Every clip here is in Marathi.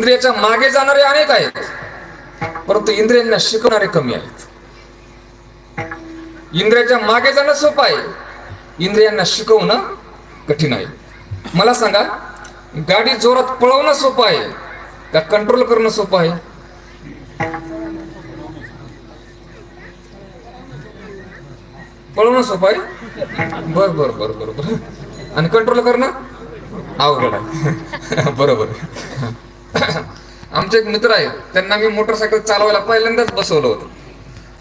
इंद्रियाच्या मागे जाणारे अनेक आहेत. परंतु इंद्रियांना शिकवणारे कमी आहेत. इंद्रियाच्या मागे जाणं सोपं आहे. इंद्रियांना शिकवणं कठीण आहे. मला सांगा गाडी जोरात पळवणं सोपं आहे का कंट्रोल करणं सोपं आहे? पळवणं सोपं आहे? बर बर बर बर बर. आणि कंट्रोल करणं अवघड आहे. बरोबर. आमचे एक मित्र आहेत त्यांना मी मोटरसायकल चालवायला पहिल्यांदाच बसवलं होतं.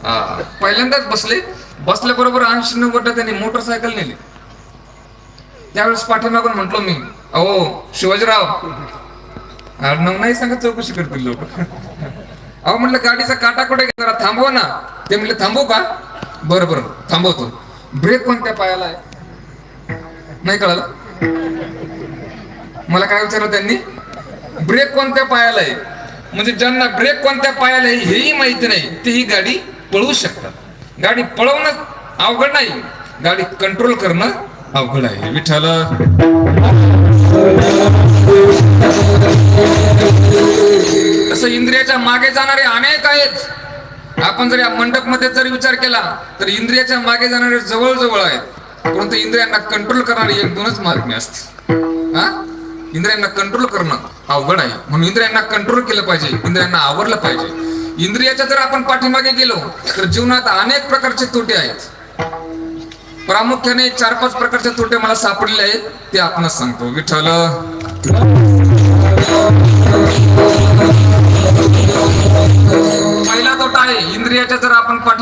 हा, पहिल्यांदाच बसले. बसल्याबरोबर ऐंशी नव्वद त्यांनी मोटरसायकल नेली. त्यावेळेस पाठीमागून म्हटलो मी अहो शिवाजीराव. मग नाही सांगत चौकशी करतील लोक. अहो म्हटलं गाडीचा काटा कुठे जरा थांबव ना. ते म्हटले थांबू का? बरं बरं थांबवतो. ब्रेक कोणत्या पायाला आहे? नाही कळालं. मला काय विचारलं त्यांनी? ब्रेक कोणत्या पायाला आहे? म्हणजे ज्यांना ब्रेक कोणत्या पायाला हेही माहिती नाही. तेही गाडी पळवू शकतात. गाडी पळवणं अवघड नाही. गाडी कंट्रोल करणं अवघड आहे. विठ्ठल. तसं इंद्रियाच्या मागे जाणारे अनेक आहेत. आपण जर या मंडपमध्ये जर विचार केला तर इंद्रियाच्या मागे जाणारे जवळ जवळ आहेत. परंतु इंद्रियांना कंट्रोल करणारे एक दोनच मार्ग असतील. हा? इंद्रियांना कंट्रोल करणं अवघड आहे. म्हणून इंद्रियांना कंट्रोल केलं पाहिजे. इंद्रियांना आवडलं पाहिजे. इंद्रियाच्या जर आपण पाठीमागे गेलो तर जीवनात अनेक प्रकारचे तोटे आहेत. प्रामुख्याने चार पाच प्रकारचे तोटे मला सापडले आहेत ते आपण सांगतो. विठ्ठल. पहिला तोटा आहे इंद्रियाच्या जर आपण पाठी